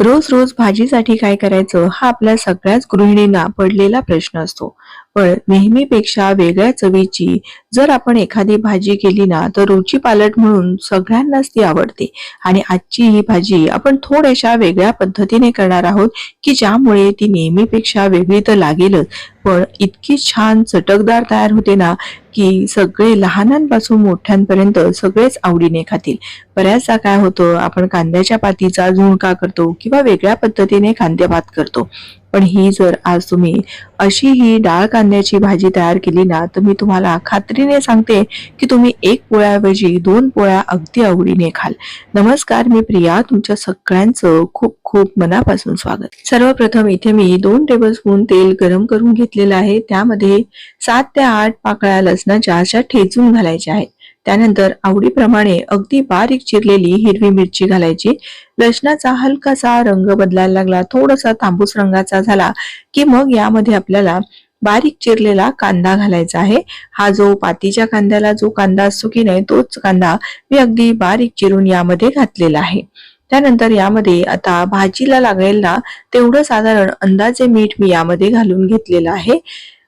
रोज रोज भाजीसाठी काय करायचं हा आपल्या सगळ्याच गृहिणींना पडलेला प्रश्न असतो. पण नेहमीपेक्षा वेगळ्या चवीची जर आपण एखादी भाजी केली ना तर रुची पालट म्हणून सगळ्यांनाच ती आवडते. आणि आजची ही भाजी आपण थोड्याशा वेगळ्या पद्धतीने करणार आहोत की ज्यामुळे ती नेहमीपेक्षा वेगळी तर लागेलच. पण इतकी छान चटकदार तयार होते ना की सगळे लहानांपासून मोठ्यांपर्यंत सगळेच आवडीने खातील. बऱ्याचदा काय होतं आपण कांद्याच्या पातीचा झुणका करतो किंवा वेगळ्या पद्धतीने कांदे भात करतो. पण ही जर आज तुम्ही अशी ही डाळ कांद्याची भाजी तयार केली ना तर मी तुम्हाला खात्रीने सांगते की तुम्ही एक पोळ्याऐवजी दोन पोळ्या अगदी आवडीने खाल. नमस्कार मी प्रिया. तुमच्या सगळ्यांचं खूप खूप मनापासून स्वागत. सर्वप्रथम इथे मी दोन टेबलस्पून तेल गरम करून घेतलेलं आहे. त्यामध्ये सात ते आठ पाकळ्या लसणाच्या अशा ठेचून घालायच्या आहेत. त्यानंतर आवडीप्रमाणे अगदी बारीक चिरलेली हिरवी मिरची घालायची. लसणाचा हलकासा रंग बदलायला लागला. थोडासा तांबूस रंगाचा झाला की मग यामध्ये आपल्याला बारीक चिरलेला कांदा घालायचा आहे. हा जो पातीच्या कांद्याला जो कांदा असतो की नाही तोच कांदा मी अगदी बारीक चिरून यामध्ये घातलेला आहे. त्यानंतर यामध्ये आता भाजीला लागेल ना तेवढं साधारण अंदाजे मीठ मी यामध्ये घालून घेतलेलं आहे.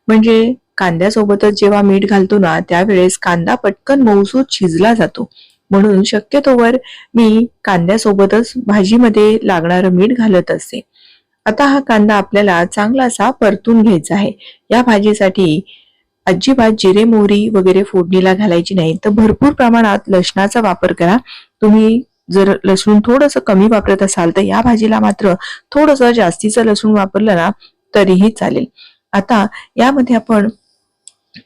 म्हणजे कांद्यासोबतच जेव्हा मीठ घालतो ना त्यावेळेस कांदा पटकन मऊसूत शिजला जातो. म्हणून शक्यतोवर मी कांद्यासोबतच भाजीमध्ये लागणारं मीठ घालत असते. आता हा कांदा आपल्याला चांगलासा परतून घ्यायचा आहे. या भाजीसाठी अजिबात जिरे मोहरी वगैरे फोडणीला घालायची नाही. तर भरपूर प्रमाणात लसणाचा वापर करा. तुम्ही जर लसूण थोडंसं कमी वापरत असाल तर या भाजीला मात्र थोडंसं जास्तीचं लसूण वापरलं ना तरीही चालेल. आता यामध्ये आपण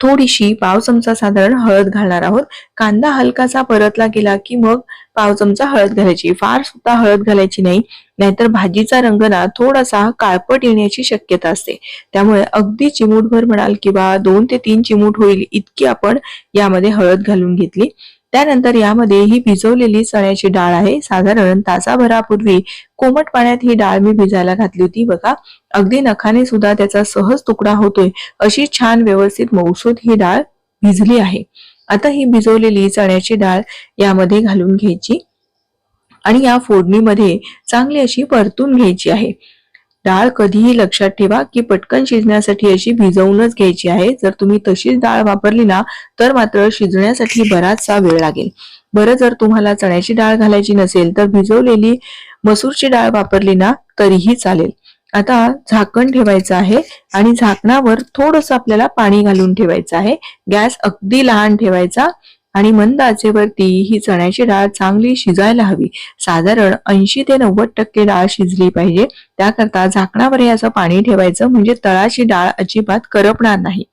थोडीशी पाव चमचा साधारण हळद घालणार आहोत. कांदा हलकासा परतला गेला की मग पाव चमचा हळद घालायची. फार सुद्धा हळद घालायची नाही नाहीतर भाजीचा रंग ना थोडासा काळपट येण्याची शक्यता असते. त्यामुळे अगदी चिमूटभर म्हणाल किंवा दोन ते तीन चिमूट होईल इतकी आपण यामध्ये हळद घालून घेतली. त्यानंतर यामध्ये ही भिजवलेली चण्याची डाळ आहे. साधारण तासाभरापूर्वी कोमट पाण्यात ही डाळ मी भिजायला घातली होती. बघा अगदी नखाने सुद्धा त्याचा सहज तुकडा होतोय. अशी छान व्यवस्थित मौसूद ही डाळ भिजली आहे. आता ही भिजवलेली चण्याची डाळ यामध्ये घालून घ्यायची आणि या फोडणीमध्ये चांगली अशी परतून घ्यायची आहे. डाळ कधीही लक्षात ठेवा की पटकन शिजण्यासाठी अशी भिजवूनच घ्यायची आहे. जर तुम्ही तशीच डाळ वापरली ना तर मात्र शिजण्यासाठी बराचसा वेळ लागेल. बरं जर तुम्हाला चण्याची डाळ घालायची नसेल तर भिजवलेली मसूरची डाळ वापरली ना तरीही चालेल. आता झाकण ठेवायचं आहे आणि झाकणावर थोडस आपल्याला पाणी घालून ठेवायचं आहे. गॅस अगदी लहान ठेवायचा. आणि मंद आचेवरती ही चण्याची डाळ चांगली शिजायला हवी. साधारण ऐंशी ते नव्वद टक्के डाळ शिजली पाहिजे. त्याकरता झाकणावर हे असं पाणी ठेवायचं म्हणजे तळाची डाळ अजिबात करपणार नाही.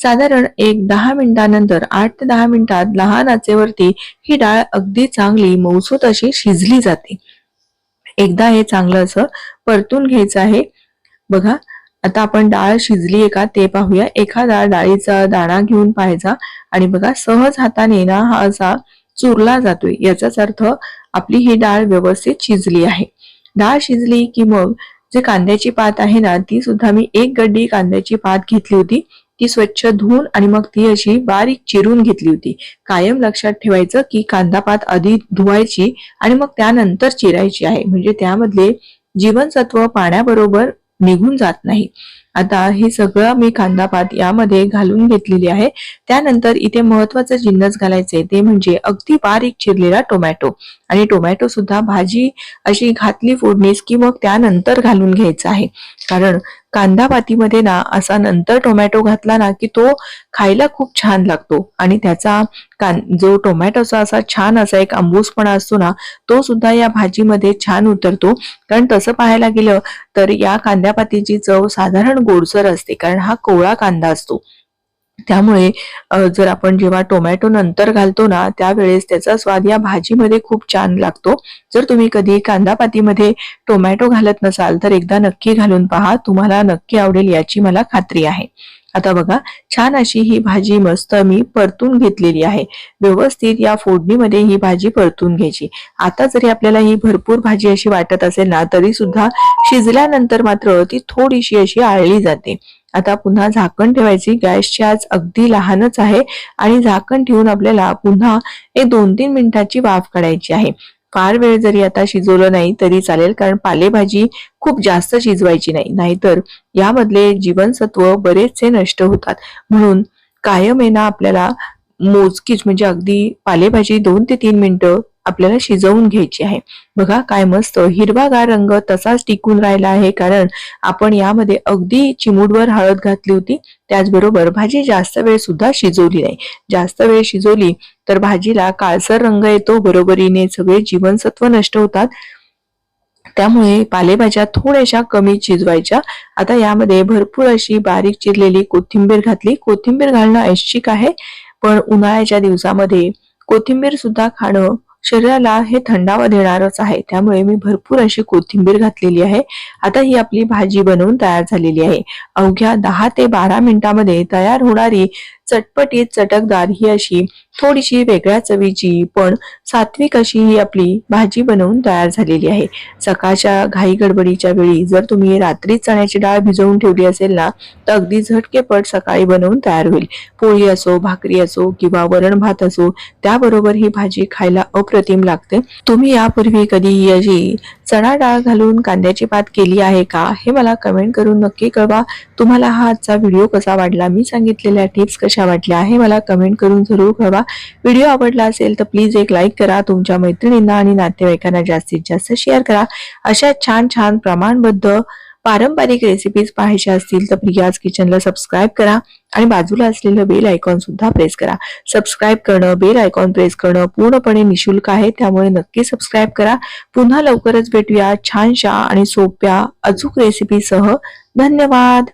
साधारण एक दहा मिनिटानंतर आठ ते दहा मिनिटात लहान आचेवरती ही डाळ अगदी चांगली मौसूत अशी शिजली जाते. एकदा हे चांगलं असं परतून घ्यायचं आहे. बघा आता आपण डाळ शिजली आहे का ते पाहूया. एखादा डाळीचा दाणा घेऊन पाहायचा. आणि बघा सहज हाताने ना हा असा चुरला जातोय. याचाच अर्थ आपली ही डाळ व्यवस्थित शिजली आहे. डाळ शिजली की मग जे कांद्याची पात आहे ना ती सुद्धा मी एक गड्डी कांद्याची पात घेतली होती. ती स्वच्छ धुवून आणि मग ती अशी बारीक चिरून घेतली होती. कायम लक्षात ठेवायचं की कांदा पात आधी धुवायची आणि मग त्यानंतर चिरायची आहे. म्हणजे त्यामधले जीवनसत्व पाण्याबरोबर निघून जात नाही. आता हे सगळं मी कांदापात यामध्ये घालून घेतलेली आहे. त्यानंतर इथे महत्वाचं जिन्नस घालायचे ते म्हणजे अगदी बारीक चिरलेला टोमॅटो. आणि टोमॅटो सुद्धा भाजी अशी घातली फोडणीस की मग त्यानंतर घालून घ्यायचं आहे. कारण कांदा पातीमध्ये ना असा नंतर टोमॅटो घातला ना की तो खायला खूप छान लागतो. आणि त्याचा जो टोमॅटोचा असा छान असा एक आंबूसपणा असतो ना तो सुद्धा या भाजीमध्ये छान उतरतो. कारण तसं पाहायला गेलं तर या कांद्यापातीची चव साधारण गोडसर असते. कारण हा कोवळा कांदा असतो. त्यामुळे जर आपण जेव्हा टोमॅटो नंतर घालतो ना त्यावेळेस त्याचा स्वाद या भाजीमध्ये खूप छान लागतो. जर तुम्ही कधी कांदापातीमध्ये टोमॅटो घालत नसाल तर एकदा नक्की घालून पहा. तुम्हाला नक्की आवडेल याची मला खात्री आहे. आता बघा छान अशी ही भाजी मस्त मी परतून घेतलेली आहे. व्यवस्थित या फोडणीमध्ये ही भाजी परतून घ्यायची. आता जरी आपल्याला ही भरपूर भाजी अशी वाटत असेल ना तरी सुद्धा शिजल्यानंतर मात्र ती थोडीशी अशी आळली जाते. आता पुन्हा झाकण ठेवायची. गॅसची आज अगदी लहानच आहे आणि झाकण ठेवून आपल्याला पुन्हा एक दोन तीन मिनिटाची वाफ काढायची आहे. फार वेळ जरी आता शिजवलं नाही तरी चालेल कारण पालेभाजी खूप जास्त शिजवायची नाही. नाहीतर यामधले जीवनसत्व बरेचसे नष्ट होतात. म्हणून कायम आहे ना आपल्याला मोजकीच म्हणजे अगदी पालेभाजी दोन ते तीन मिनिटं आपल्याला शिजवून घ्यायची आहे. बघा काय मस्त हिरवागार रंग तसाच टिकून राहिला आहे कारण आपण यामध्ये अगदी चिमूटवर हळद घातली होती. त्याचबरोबर भाजी जास्त वेळ सुद्धा शिजवली नाही. जास्त वेळ शिजवली तर भाजीला काळसर रंग येतो बरोबरीने सगळे जीवनसत्व नष्ट होतात. त्यामुळे पालेभाज्या थोड्याशा कमी शिजवायच्या. आता यामध्ये भरपूर अशी बारीक चिरलेली कोथिंबीर घातली. कोथिंबीर घालणं ऐच्छिक आहे. पण उन्हाळ्याच्या दिवसामध्ये कोथिंबीर सुद्धा खाणं शरीराला हे थंडावा देणारच आहे. त्यामुळे मी भरपूर अशी कोथिंबीर घातलेली आहे. आता ही आपली भाजी बनवून तयार झालेली आहे. अवघ्या दहा ते बारा मिनिटांमध्ये तयार होणारी चटपटीत चटकदार ही अशी थोडीशी वेगळ्या चवीची पण सात्विक अशी ही आपली भाजी बनवून तयार झालेली आहे. सकाळच्या घाई गडबडीच्या वेळी जर तुम्ही रात्री चण्याची डाळ भिजवून ठेवली असेल ना तर अगदी झटकेपट सकाळी बनवून तयार होईल. पोळी असो भाकरी असो किंवा वरण भात असो त्याबरोबर ही भाजी खायला अप्रतिम लागते. तुम्ही यापूर्वी कधी ही अशी चणा डाळ घालून कांद्याची पात केली आहे का हे मला कमेंट करून नक्की कळवा. तुम्हाला हा आजचा व्हिडिओ कसा वाटला? मी सांगितलेल्या टिप्स कशा वाटल्या हे मला कमेंट करून जरूर कळवा. व्हिडिओ आवडला असेल तर प्लीज एक लाईक करा तुमच्या मैत्रिणींना आणि नातेवाईकांना जास्तीत जास्त शेअर करा. अशा छान छान प्रमाणबद्ध पारंपरिक रेसिपीज पाहायच्या असतील तर प्रियाज किचनला सबस्क्राईब करा आणि बाजूला असलेलं बेल आयकॉन सुद्धा प्रेस करा. सबस्क्राईब करणं बेल आयकॉन प्रेस करणं पूर्णपणे निशुल्क आहे त्यामुळे नक्की सबस्क्राईब करा. पुन्हा लवकरच भेटूया छानशा आणि सोप्या अचूक रेसिपीसह धन्यवाद!